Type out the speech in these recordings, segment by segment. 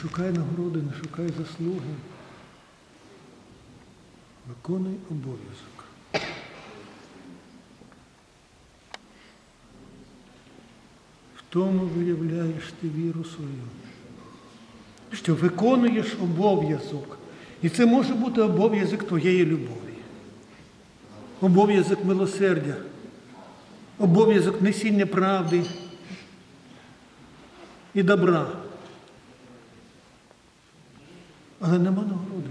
Шукай нагороди, не шукай заслуги. Виконуй обов'язок. В тому виявляєш ти віру свою, що виконуєш обов'язок. І це може бути обов'язок твоєї любові, обов'язок милосердя, обов'язок несіння правди і добра. Але нема нагороди.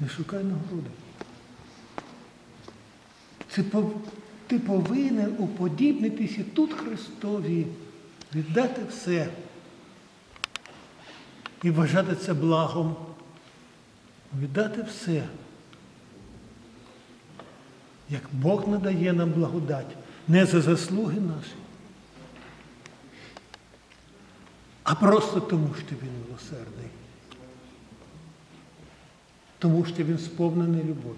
Не шукай нагороди. Ти повинен уподібнитися тут Христові, віддати все і вважати це благом. Віддати все. Як Бог надає нам благодать, не за заслуги наші, а просто тому, що Він милосердний. Тому що він сповнений любов'ю.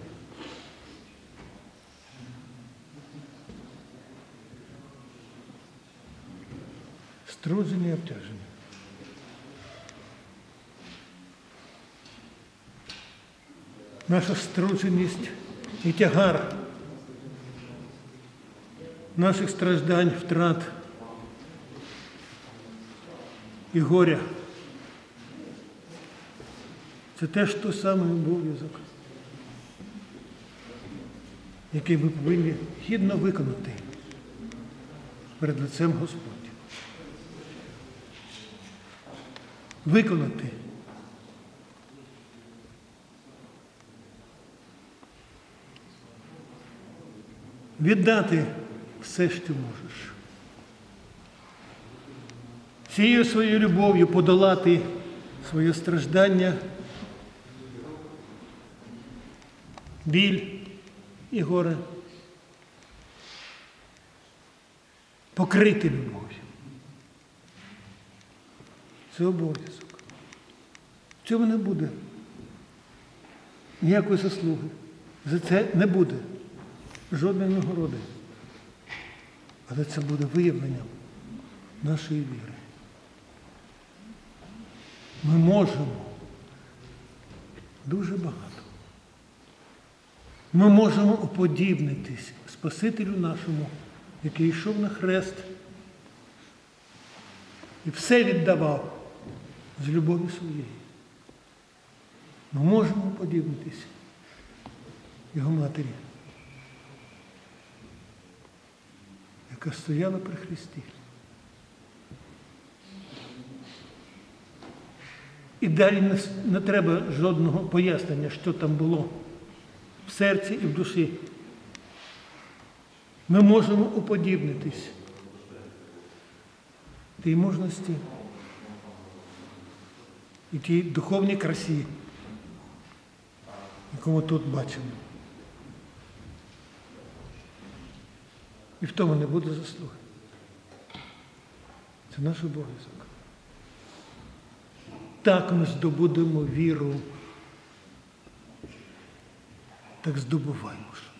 Струдження і обтяження. Наша струдженість і тягар наших страждань, втрат і горя. Це теж той самий обов'язок, який ми повинні гідно виконати перед лицем Господь. Виконати. Віддати все, що можеш. Цією своєю любов'ю подолати своє страждання, біль і горе. Покрити любов'ю. Це обов'язок. В цьому не буде ніякої заслуги. За це не буде жодної нагороди. Але це буде виявленням нашої віри. Ми можемо дуже багато. Ми можемо уподібнитись Спасителю нашому, який йшов на хрест і все віддавав з любові своєї. Ми можемо уподібнитись його матері, яка стояла при Христі. І далі не, треба жодного пояснення, що там було в серці і в душі. Ми можемо уподібнитись тій мужності і тій духовній красі, яку ми тут бачимо. І в тому не буде заслуги. Це наш обов'язок. Так ми здобудемо віру, так здобуваємо ж.